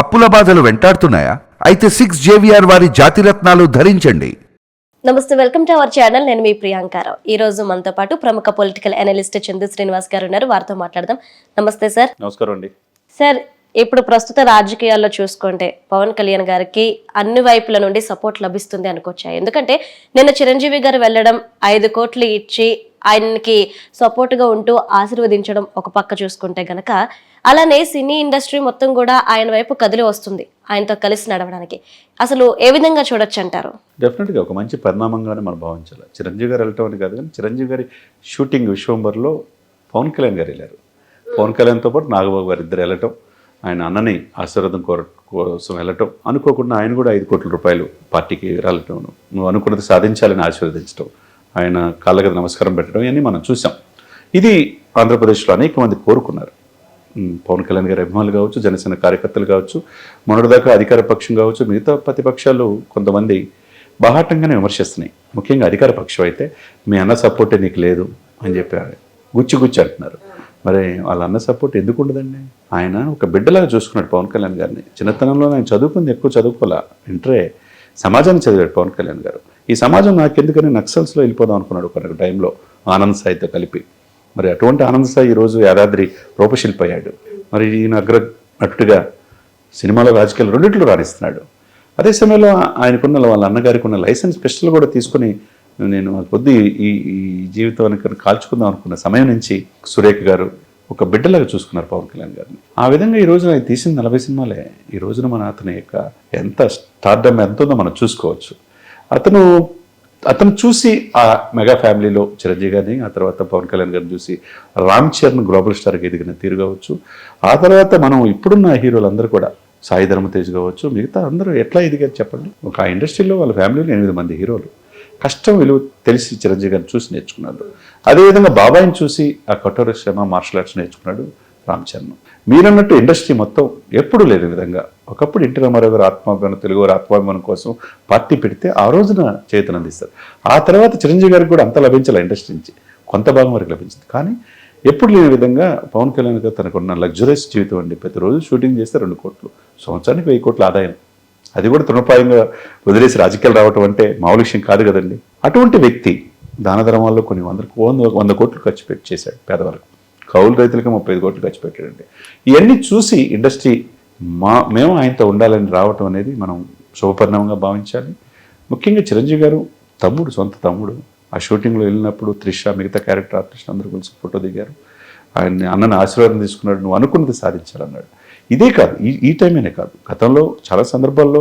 అప్పుల బాధలు వెంటాడుతున్నాయా? అయితే సిక్స్ జేవిఆర్ వారి జాతిరత్నాలు ధరించండి. నమస్తే వెల్కమ్ టు అవర్ ఛానల్. నేను మీ ప్రియాంకారావు ఈ రోజు మనతో పాటు ప్రముఖ పొలిటికల్ అనలిస్ట్ చందు శ్రీనివాస్ గారు ఉన్నారు. వారితో మాట్లాడదాం. నమస్తే సార్. నమస్కారం అండి. సార్ ఇప్పుడు ప్రస్తుత రాజకీయాల్లో చూసుకుంటే పవన్ కళ్యాణ్ గారికి అన్ని వైపుల నుండి సపోర్ట్ లభిస్తుంది అనుకోవచ్చా ఎందుకంటే నిన్న చిరంజీవి గారు వెళ్ళడం ఐదు కోట్లు ఇచ్చి ఆయనకి సపోర్ట్గా ఉంటూ ఆశీర్వదించడం ఒక పక్క చూసుకుంటే గనక అలానే సినీ ఇండస్ట్రీ మొత్తం కూడా ఆయన వైపు కదిలి వస్తుంది ఆయనతో కలిసి నడవడానికి. అసలు ఏ విధంగా చూడొచ్చు అంటారు? డెఫినెట్గా ఒక మంచి పరిణామంగానే మనం భావించాలి. చిరంజీవి గారు వెళ్ళటం అని కాదు కానీ చిరంజీవి గారి షూటింగ్ విశ్వంబర్లో పవన్ కళ్యాణ్ గారు వెళ్ళారు. పవన్ కళ్యాణ్తో పాటు నాగబాబు గారు ఇద్దరు వెళ్ళటం ఆయన అన్నని ఆశీర్వాదం కోర కోసం వెళ్ళటం అనుకోకుండా ఆయన కూడా ఐదు కోట్ల రూపాయలు పార్టీకి వెళ్ళటం నువ్వు అనుకున్నది సాధించాలని ఆశీర్వదించడం ఆయన కాళ్ళ నమస్కారం పెట్టడం ఇవన్నీ మనం చూసాం. ఇది ఆంధ్రప్రదేశ్లో అనేక మంది కోరుకున్నారు. పవన్ కళ్యాణ్ గారి అభిమానులు కావచ్చు జనసేన కార్యకర్తలు కావచ్చు మొన్నటిదాకా అధికార పక్షం కావచ్చు మిగతా ప్రతిపక్షాలు కొంతమంది బాహాటంగానే విమర్శిస్తున్నాయి. ముఖ్యంగా అధికార పక్షం అయితే మీ అన్న సపోర్టే నీకు లేదు అని చెప్పి గుచ్చి గుచ్చి అంటున్నారు. మరి వాళ్ళ అన్న సపోర్ట్ ఎందుకు ఉండదండి? ఆయన ఒక బిడ్డలాగా చూసుకున్నాడు పవన్ కళ్యాణ్ గారిని. చిన్నతనంలో ఆయన చదువుకుంది ఎక్కువ చదువుకోలే ఇంటరే సమాజాన్ని చదివాడు పవన్ కళ్యాణ్ గారు. ఈ సమాజం నాకెందుకని నక్సల్స్లో వెళ్ళిపోదాం అనుకున్నాడు ఒక టైంలో ఆనంద్ సాయితో కలిపి. మరి అటువంటి ఆనంద్ సాయి ఈరోజు యాదాద్రి రూపశిల్పి అయ్యాడు మరి ఈయన అగ్ర నటుడిగా సినిమాలో రాజకీయాలు రెండింటిలో రాణిస్తున్నాడు. అదే సమయంలో ఆయనకున్న వాళ్ళ అన్నగారికి ఉన్న లైసెన్స్ స్పెషల్ కూడా తీసుకుని నేను కొద్ది ఈ ఈ జీవితానికి కాల్చుకుందాం అనుకున్న సమయం నుంచి సురేఖ గారు ఒక బిడ్డలాగా చూసుకున్నారు పవన్ కళ్యాణ్ గారిని. ఆ విధంగా ఈ రోజున ఆయన తీసిన నలభై సినిమాలే ఈ రోజున మన అతని యొక్క ఎంత స్టార్డమ్ ఎంత ఉందో మనం చూసుకోవచ్చు. అతను అతను చూసి ఆ మెగా ఫ్యామిలీలో చిరంజీవి గారిని ఆ తర్వాత పవన్ కళ్యాణ్ గారిని చూసి రామ్ చరణ్ గ్లోబల్ స్టార్కి ఎదిగిన తీరు కావచ్చు. ఆ తర్వాత మనం ఇప్పుడున్న హీరోలందరూ కూడా సాయి ధర్మతేజ్ కావచ్చు మిగతా అందరూ ఎట్లా ఎదిగారు చెప్పండి. ఒక ఆ ఇండస్ట్రీలో వాళ్ళ ఫ్యామిలీలో ఎనిమిది మంది హీరోలు. కష్టం విలువ తెలిసి చిరంజీవి గారిని చూసి నేర్చుకున్నాడు. అదేవిధంగా బాబాయిని చూసి ఆ కఠోర శ్రమ మార్షల్ ఆర్ట్స్ నేర్చుకున్నాడు. రామ్చరణ్ మీరన్నట్టు ఇండస్ట్రీ మొత్తం ఎప్పుడూ లేని విధంగా ఒకప్పుడు ఎన్టీ రామారావు గారు ఆత్మాభిమానం తెలుగు ఆత్మాభిమానం కోసం పార్టీ పెడితే ఆ రోజున చేతన అందిస్తారు. ఆ తర్వాత చిరంజీవి గారికి కూడా అంత లభించాలి ఇండస్ట్రీ నుంచి. కొంత భాగం వరకు లభించింది. కానీ ఎప్పుడు లేని విధంగా పవన్ కళ్యాణ్ గారు తనకున్న లగ్జరీస్ జీవితం అండి. ప్రతిరోజు షూటింగ్ చేస్తే రెండు కోట్లు సంవత్సరానికి వెయ్యి కోట్ల ఆదాయం. అది కూడా తృణప్రాయంగా వదిలేసి రాజకీయాలు రావటం అంటే మామూలు విషయం కాదు కదండి. అటువంటి వ్యక్తి దాన ధర్మాల్లో కొన్ని వంద వంద వంద కోట్లు ఖర్చు పెట్టి చేశాడు పేదవాళ్ళకు. కౌలు రైతులకి ముప్పై ఐదు కోట్లు ఖర్చు పెట్టాడండి. ఇవన్నీ చూసి ఇండస్ట్రీ మా మేము ఆయనతో ఉండాలని రావటం అనేది మనం శుభపరిణామంగా భావించాలి. ముఖ్యంగా చిరంజీవి గారు తమ్ముడు సొంత తమ్ముడు. ఆ షూటింగ్లో వెళ్ళినప్పుడు త్రిష మిగతా క్యారెక్టర్ ఆర్టిస్ట్ అందరూ కలిసి ఫోటో దిగారు. ఆయన అన్నని ఆశీర్వాదం తీసుకున్నాడు నువ్వు అనుకున్నది సాధించాలన్నాడు. ఇదే కాదు ఈ ఈ టైమేనే కాదు. గతంలో చాలా సందర్భాల్లో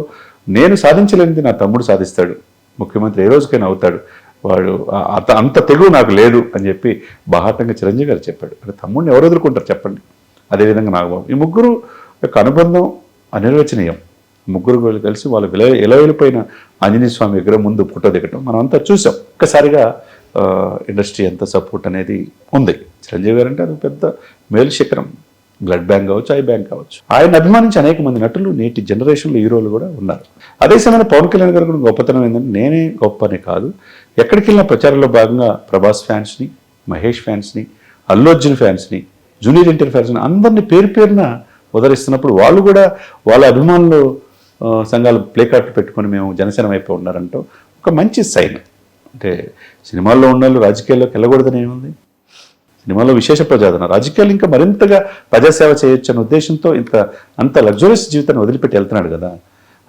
నేను సాధించలేనిది నా తమ్ముడు సాధిస్తాడు. ముఖ్యమంత్రి ఏ రోజుకైనా అవుతాడు. వాడు అంత అంత తెలుగు నాకు లేదు అని చెప్పి బాహాటంగా చిరంజీవి గారు చెప్పాడు. అంటే తమ్ముడిని ఎవరు ఎదుర్కొంటారు చెప్పండి. అదేవిధంగా నాగబాబు. ఈ ముగ్గురు యొక్క అనుబంధం అనిర్వచనీయం. ముగ్గురు కలిసి వాళ్ళు విల ఇలా వెళ్ళిపోయిన ఆంజనేయ స్వామి విగ్రహం ముందు ఫోటో దిగటం మనం అంతా చూసాం. ఒక్కసారిగా ఇండస్ట్రీ అంత సపోర్ట్ అనేది ఉంది. చిరంజీవి గారు అంటే అది పెద్ద మేలు శిఖరం. బ్లడ్ బ్యాంక్ కావచ్చు ఐ బ్యాంక్ కావచ్చు. ఆయన అభిమానించి అనేక మంది నటులు నేటి జనరేషన్లో హీరోలు కూడా ఉన్నారు. అదే సమయంలో పవన్ కళ్యాణ్ గారు కూడా గొప్పతనం ఏంటంటే నేనే గొప్ప అని కాదు. ఎక్కడికి వెళ్ళిన ప్రచారంలో భాగంగా ప్రభాస్ ఫ్యాన్స్ని మహేష్ ఫ్యాన్స్ని అల్లు అర్జున్ ఫ్యాన్స్ని జూనియర్ ఎన్టీఆర్ ఫ్యాన్స్ని అందరినీ పేరు పేరున ఉదరిస్తున్నప్పుడు వాళ్ళు కూడా వాళ్ళ అభిమానులు సంఘాలు ప్లే పెట్టుకొని మేము జనసేన వైపు ఉన్నారంటూ ఒక మంచి సైన్. అంటే సినిమాల్లో ఉన్న వాళ్ళు రాజకీయాల్లోకి వెళ్ళకూడదని ఏముంది? సినిమాలో విశేష ప్రజాదరణ. రాజకీయాలు ఇంకా మరింతగా ప్రజాసేవ చేయొచ్చు అనే ఉద్దేశంతో ఇంత అంత లగ్జరీస్ జీవితాన్ని వదిలిపెట్టి వెళ్తున్నాడు కదా.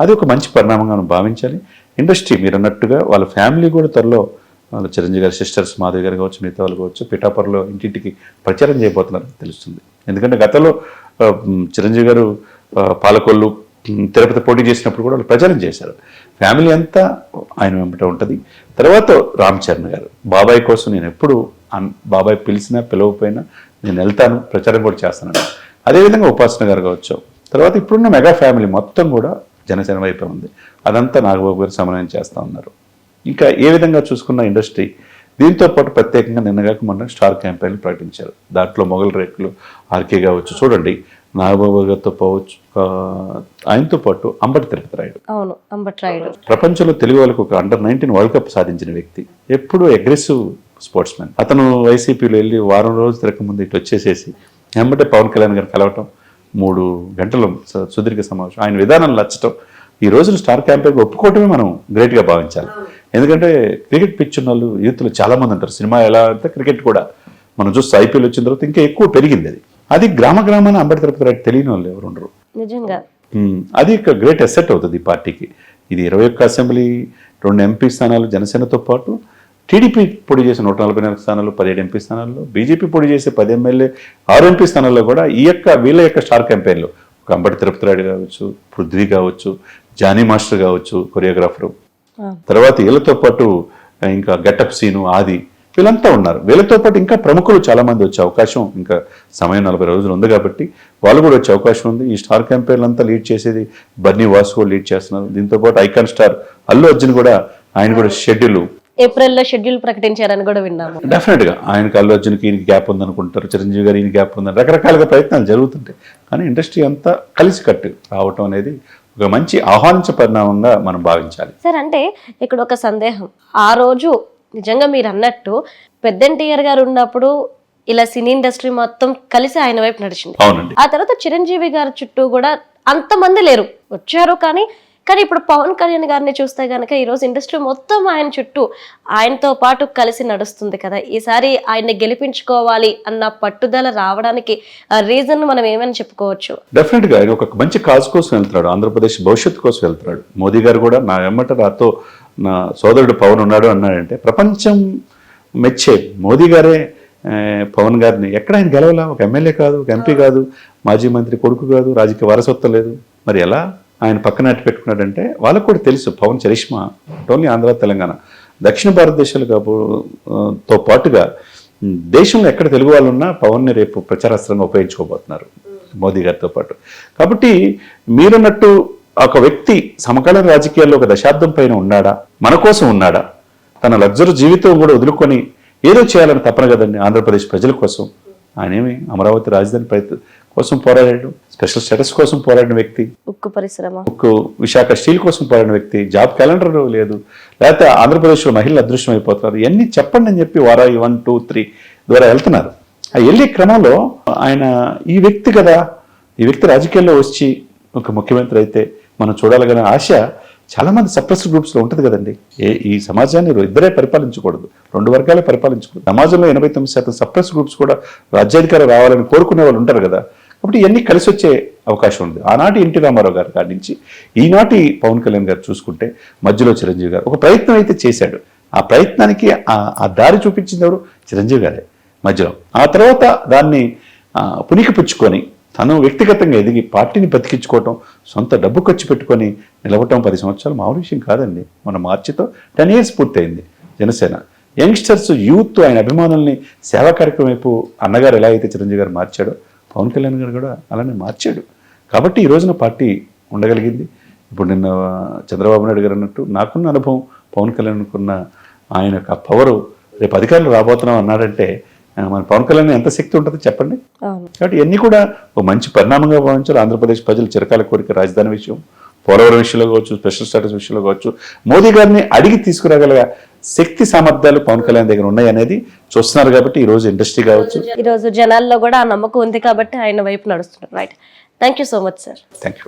అది ఒక మంచి పరిణామంగా మనం భావించాలి. ఇండస్ట్రీ మీరు అన్నట్టుగా వాళ్ళ ఫ్యామిలీ కూడా త్వరలో వాళ్ళ చిరంజీవి గారి సిస్టర్స్ మాధవి గారు కావచ్చు మిగతా వాళ్ళు కావచ్చు పిఠాపర్లో ఇంటింటికి ప్రచారం చేయబోతున్నారు తెలుస్తుంది. ఎందుకంటే గతంలో చిరంజీవి గారు పాలకొల్లు తిరుపతి పోటీ చేసినప్పుడు కూడా వాళ్ళు ప్రచారం చేశారు. ఫ్యామిలీ అంతా ఆయన వెంబట ఉంటుంది. తర్వాత రామ్ చరణ్ గారు బాబాయ్ కోసం నేను ఎప్పుడు బాబాయ్ పిలిచినా పిలవకపోయినా నేను వెళ్తాను ప్రచారం కూడా చేస్తాను అదేవిధంగా ఉపాసన గారు కావచ్చు. తర్వాత ఇప్పుడున్న మెగా ఫ్యామిలీ మొత్తం కూడా జనసేన వైపే ఉంది. అదంతా నాగబాబు గారు సమన్వయం చేస్తూ ఉన్నారు. ఇంకా ఏ విధంగా చూసుకున్న ఇండస్ట్రీ? దీంతో పాటు ప్రత్యేకంగా నిన్నగాక మొన్న స్టార్ క్యాంపెయిన్ ప్రకటించారు. దాంట్లో మొగల్ రేకులు ఆర్కే కావచ్చు. చూడండి నాగబాబు గారితో పోవచ్చు ఆయనతో పాటు అంబటి తిరుపతి రాయుడు. అవును అంబట్రాయుడు ప్రపంచంలో తెలుగు వాళ్ళకు ఒక అండర్ నైన్టీన్ వరల్డ్ కప్ సాధించిన వ్యక్తి. ఎప్పుడూ అగ్రెసివ్ స్పోర్ట్స్ మ్యాన్ అతను వైసీపీలో వెళ్ళి వారం రోజులు తిరగక ముందు ఇటు వచ్చేసేసి వెంబటే పవన్ కళ్యాణ్ గారు కలవటం మూడు గంటల సుదీర్ఘ సమావేశం. ఆయన విధానం నచ్చటం. ఈ రోజున స్టార్ క్యాంపెయిన్ ఒప్పుకోవటమే మనం గ్రేట్గా భావించాలి. ఎందుకంటే క్రికెట్ పిచ్ ఉన్న వాళ్ళు యూత్లు చాలా మంది అంటారు సినిమా ఎలా అంటే క్రికెట్ కూడా. మనం చూస్తే ఐపీఎల్ వచ్చిన తర్వాత ఇంకా ఎక్కువ పెరిగింది అది. అది గ్రామ గ్రామాన అంబటి తిరుపతి రెడ్డి తెలియని వాళ్ళు ఎవరు ఉండరు. నిజంగా. అది ఒక గ్రేట్ అసెట్ అవుతుంది ఈ పార్టీకి. ఇది ఇరవై ఒక్క అసెంబ్లీ రెండు ఎంపీ స్థానాలు జనసేనతో పాటు టీడీపీ పొడి చేసే నూట నలభై నాలుగు స్థానాలు పదిహేడు ఎంపీ స్థానాల్లో బీజేపీ పొడి చేసే పది ఎమ్మెల్యే ఆరు ఎంపీ స్థానాల్లో కూడా ఈ యొక్క వీళ్ళ యొక్క స్టార్ క్యాంపెయిన్లు. ఒక అంబటి తిరుపతి రెడ్డి కావచ్చు పృథ్వీ కావచ్చు జానీ మాస్టర్ కావచ్చు కొరియోగ్రాఫరు. తర్వాత వీళ్ళతో పాటు ఇంకా గెటప్ సీను ఆది వీళ్ళంతా ఉన్నారు. వీళ్ళతో పాటు ఇంకా ప్రముఖులు చాలా మంది వచ్చే అవకాశం ఇంకా సమయం నలభై రోజులు ఉంది కాబట్టి వాళ్ళు కూడా వచ్చే అవకాశం ఉంది. ఈ స్టార్ క్యాంపెయిన్ అంతా లీడ్ చేసేది బన్నీ వాసు లీడ్ చేస్తున్నారు. దీంతో పాటు ఐకాన్ స్టార్ అల్లు అర్జున్ కూడా ఆయన కూడా షెడ్యూల్ ఏప్రిల్లో షెడ్యూల్ ప్రకటించారని కూడా విన్నాము. డెఫినెట్గా. ఆయనకి అల్లు అర్జున్కి ఈయన గ్యాప్ ఉందనుకుంటారు. చిరంజీవి గారు ఈయన గ్యాప్ ఉందని రకరకాలుగా ప్రయత్నాలు జరుగుతుంటాయి. కానీ ఇండస్ట్రీ అంతా కలిసి కట్టు రావటం అనేది ఒక మంచి ఆహ్వానించ పరిణామంగా మనం భావించాలి. సార్ అంటే ఇక్కడ ఒక సందేహం. ఆ రోజు నిజంగా మీరు అన్నట్టు పెద్దంటియర్ గారు ఉన్నప్పుడు ఇలా సినీ ఇండస్ట్రీ మొత్తం కలిసి ఆయన వైపు నడిచింది. అవునండి. ఆ తర్వాత చిరంజీవి గారి చుట్టూ కూడా అంతమంది లేరు. వచ్చారు కానీ కానీ ఇప్పుడు పవన్ కళ్యాణ్ గారిని చూస్తే గనక ఈ రోజు ఇండస్ట్రీ మొత్తం ఆయన చుట్టూ ఆయనతో పాటు కలిసి నడుస్తుంది కదా. ఈసారి ఆయన్ని గెలిపించుకోవాలి అన్న పట్టుదల రావడానికి రీజన్ మనం ఏమని చెప్పుకోవచ్చు? డెఫినెట్గా ఆయన ఒక మంచి కాజ్ కోసం వెళ్తున్నాడు. ఆంధ్రప్రదేశ్ భవిష్యత్తు కోసం వెళ్తున్నాడు. మోదీ గారు కూడా నా వెమ్మట నాతో నా సోదరుడు పవన్ ఉన్నాడు అన్నాడంటే ప్రపంచం మెచ్చే మోదీ గారే పవన్ గారిని ఎక్కడ ఆయన గెలవలా? ఒక ఎమ్మెల్యే కాదు ఒక ఎంపీ కాదు మాజీ మంత్రి కొడుకు కాదు రాజకీయ వారసత్వం లేదు. మరి ఎలా? ఆయన పక్కన అట్టు పెట్టుకున్నాడంటే వాళ్ళకు కూడా తెలుసు పవన్ చరిష్మా టోన్లీ ఆంధ్ర తెలంగాణ. దక్షిణ భారతదేశాలు కాబో తో పాటుగా దేశంలో ఎక్కడ తెలుగు వాళ్ళు ఉన్నా పవన్ని రేపు ప్రచారాస్త్రంగా ఉపయోగించుకోబోతున్నారు మోదీ గారితో పాటు. కాబట్టి మీరన్నట్టు ఒక వ్యక్తి సమకాలీన రాజకీయాల్లో ఒక దశాబ్దం పైన ఉన్నాడా? మన కోసం ఉన్నాడా? తన లగ్జరీ జీవితం కూడా వదులుకొని ఏదో చేయాలని తప్పన కదండి ఆంధ్రప్రదేశ్ ప్రజల కోసం. ఆయనేమి అమరావతి రాజధాని కోసం పోరాడాడు? స్పెషల్ స్టేటస్ కోసం పోరాడిన వ్యక్తి ఉక్కు పరిశ్రమ. ఒక విశాఖ స్టీల్ కోసం పోరాడిన వ్యక్తి జాబ్ క్యాలెండర్ లేదు లేకపోతే ఆంధ్రప్రదేశ్లో మహిళలు అదృష్టం అయిపోతున్నారు ఇవన్నీ చెప్పండి అని చెప్పి వారాయి వన్ టూ త్రీ ద్వారా వెళ్తున్నారు. ఆ వెళ్ళే క్రమంలో ఆయన ఈ వ్యక్తి కదా ఈ వ్యక్తి రాజకీయాల్లో వచ్చి ఒక ముఖ్యమంత్రి అయితే మనం చూడాలనే ఆశ చాలా మంది సప్రెస్ గ్రూప్స్లో ఉంటుంది కదండి. ఏ ఈ సమాజాన్ని ఇద్దరే పరిపాలించకూడదు రెండు వర్గాలే పరిపాలించకూడదు. సమాజంలో ఎనభై తొమ్మిది శాతం సప్రెస్ గ్రూప్స్ కూడా రాజ్యాధికారం రావాలని కోరుకునే వాళ్ళు ఉంటారు కదా. కాబట్టి ఇవన్నీ కలిసి వచ్చే అవకాశం ఉంది. ఆనాటి ఎన్టీ రామారావు గారి కాడి నుంచి ఈనాటి పవన్ కళ్యాణ్ గారు చూసుకుంటే మధ్యలో చిరంజీవి గారు ఒక ప్రయత్నం అయితే చేశాడు. ఆ ప్రయత్నానికి ఆ- దారి చూపించింది ఎవరు? చిరంజీవి గారే మధ్యలో. ఆ తర్వాత దాన్ని ఆ, తను వ్యక్తిగతంగా ఎదిగి పార్టీని బతికించుకోవటం సొంత డబ్బు ఖర్చు పెట్టుకొని నిలవటం పది సంవత్సరాలు మామూలు విషయం కాదండి. మన మార్చితో టెన్ ఇయర్స్ పూర్తయింది జనసేన. యంగ్స్టర్స్ యూత్ ఆయన అభిమానుల్ని సేవా కార్యక్రమం వైపు అన్నగారు ఎలా అయితే చిరంజీవి గారు మార్చాడో పవన్ కళ్యాణ్ గారు కూడా అలానే మార్చాడు. కాబట్టి ఈ రోజున పార్టీ ఉండగలిగింది. ఇప్పుడు నిన్న చంద్రబాబు నాయుడు గారు అన్నట్టు నాకున్న అనుభవం పవన్ కళ్యాణ్కున్న ఆయన యొక్క పవరు రేపు అధికారులు రాబోతున్నాం అన్నాడంటే మన పవన్ కళ్యాణ్ ఎంత శక్తి ఉంటుంది చెప్పండి. కాబట్టి ఇవన్నీ కూడా ఒక మంచి పరిణామంగా భావించారు ఆంధ్రప్రదేశ్ ప్రజలు చిరకాల కోరిక రాజధాని విషయం పోలవరం విషయంలో కావచ్చు స్పెషల్ స్టాటస్ విషయంలో కావచ్చు. మోదీ గారిని అడిగి తీసుకురాగల శక్తి సామర్థ్యాలు పవన్ కళ్యాణ్ దగ్గర ఉన్నాయి అనేది చూస్తున్నారు కాబట్టి ఈ రోజు ఇండస్ట్రీ కావచ్చు. ఈ రోజు జనాల్లో కూడా ఆ నమ్మకం ఉంది కాబట్టి ఆయన వైపు నడుస్తున్నారు. Right thank so much sir thank